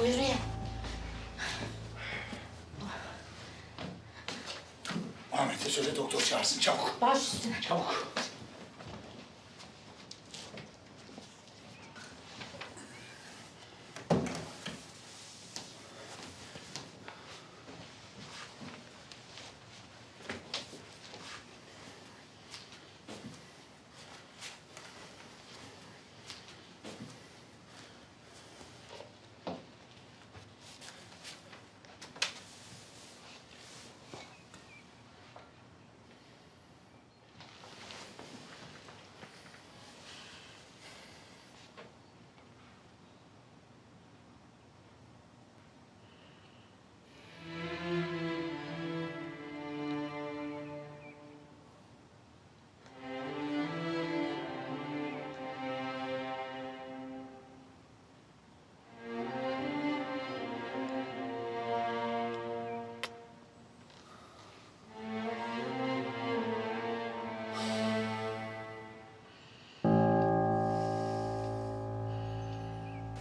Oraya. Ahmet'e söyle doktor çağırsın çabuk. Baş üstüne. Çabuk.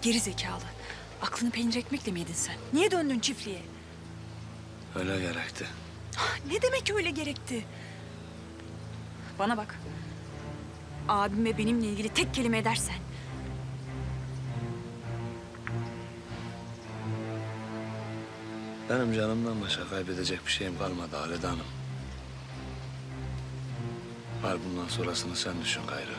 Geri zekalı. Aklını peynir ekmekle mi yedin sen? Niye döndün çiftliğe? Öyle gerekti. Ne demek öyle gerekti? Bana bak. Abime benimle ilgili tek kelime edersen... Benim canımdan başka kaybedecek bir şeyim kalmadı Halide Hanım. Var bundan sonrasını sen düşün gayrı.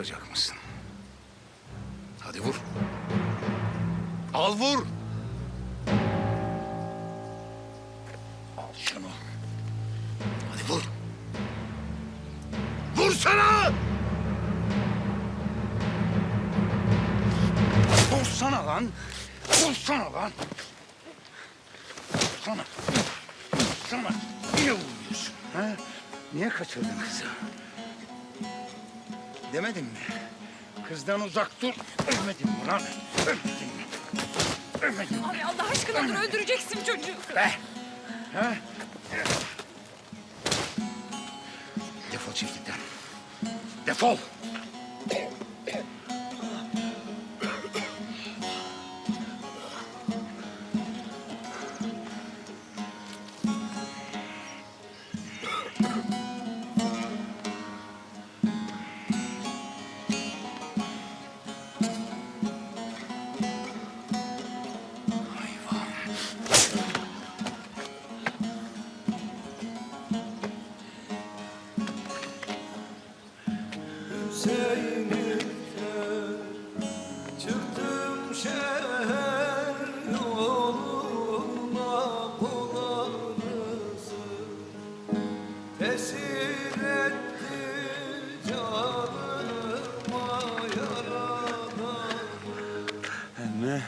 Vuracak mısın? Hadi vur. Al vur. Al şunu. Hadi vur. Vursana! Vursana lan. Vursana lan. Vursana. Vursana. Niye vuruyorsun? Ha? Niye kaçırdın kızı? Demedim mi? Kızdan uzak dur. Ölmedin mi lan? Ölmedin mi? Ölmedin mi? Abi Allah aşkına dur öldüreceksin çocuğu. Be! Ha? Defol çiftlikten. Defol! Çıktım şehir yoluna Tesir etti canıma yaradan Emmi.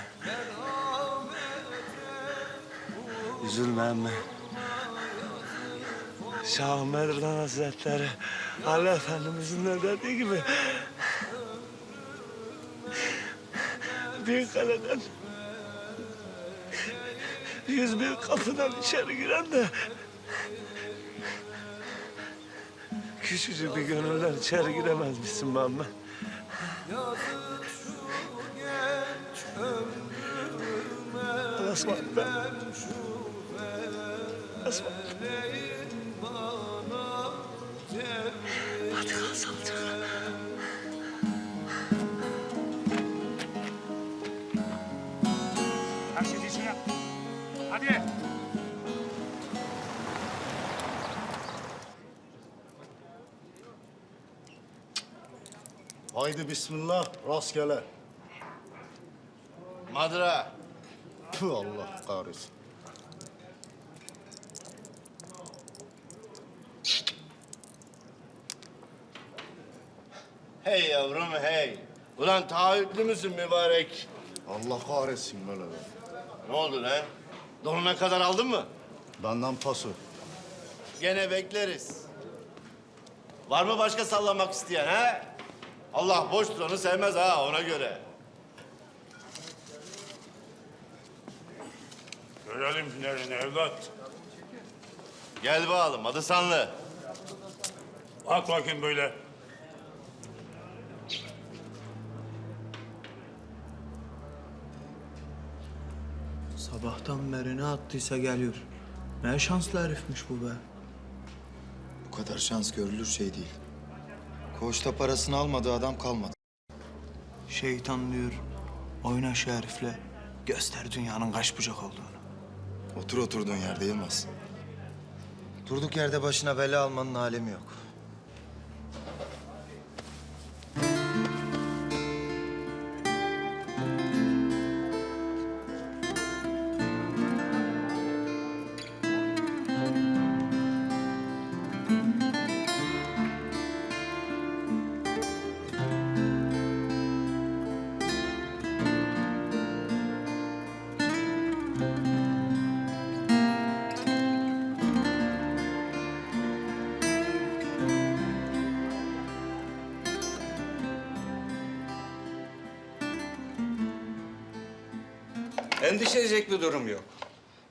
Üzülme emmi. Şah Merdan Hazretleri Ali Efendimizin de dediği gibi bir kaleden yüz bir kapıdan içeri giren de küçücük bir gönülden içeri Muhammed. Şu genç ömrüme Allah'a ısmarladık Allah'a. Haydi bismillah, rastgele. Madra. Tüh Allah kahretsin. Hey yavrum hey. Ulan taahhütlü müsün mübarek? Allah kahretsin böyle. Ne oldu lan? Donuna kadar aldın mı? Benden paso. Gene bekleriz. Var mı başka sallamak isteyen ha? Allah boş duranı sevmez ha ona göre. Görelim günlerini evlat. Gel bakalım adı sanlı. Bak bakayım böyle. Sabahtan beri ne attıysa geliyor. Ne şanslı herifmiş bu be. Bu kadar şans görülür şey değil. Koğuşta parasını almadığı adam kalmadı. Şeytan diyor. Oyna şu herifle. Göster dünyanın kaç bucak olduğunu. Otur oturduğun yerde Yılmaz. Durduk yerde başına bela almanın alemi yok. Endişe edecek bir durum yok.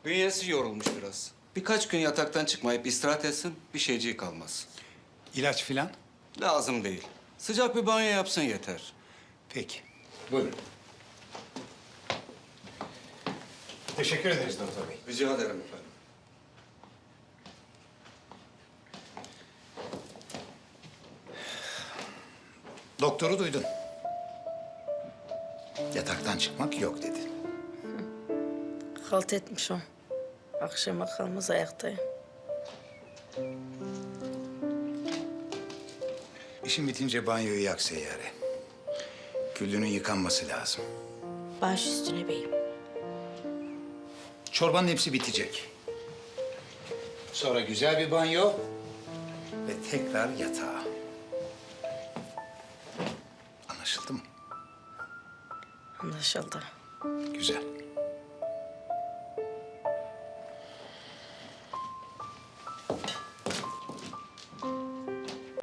Bünyesi yorulmuş biraz. Birkaç gün yataktan çıkmayıp istirahat etsin, bir şeyciği kalmaz. İlaç filan? Lazım değil. Sıcak bir banyo yapsın yeter. Peki. Buyurun. Teşekkür ederiz doktor bey. Rica ederim efendim. Doktoru duydun. Yataktan çıkmak yok dedi. Halt etmiş o. Akşama kalmaz ayaktayım. İşin bitince banyoyu yak seyyare. Güllünün yıkanması lazım. Baş üstüne beyim. Çorbanın hepsi bitecek. Sonra güzel bir banyo ve tekrar yatağa. Anlaşıldı mı? Anlaşıldı. Güzel.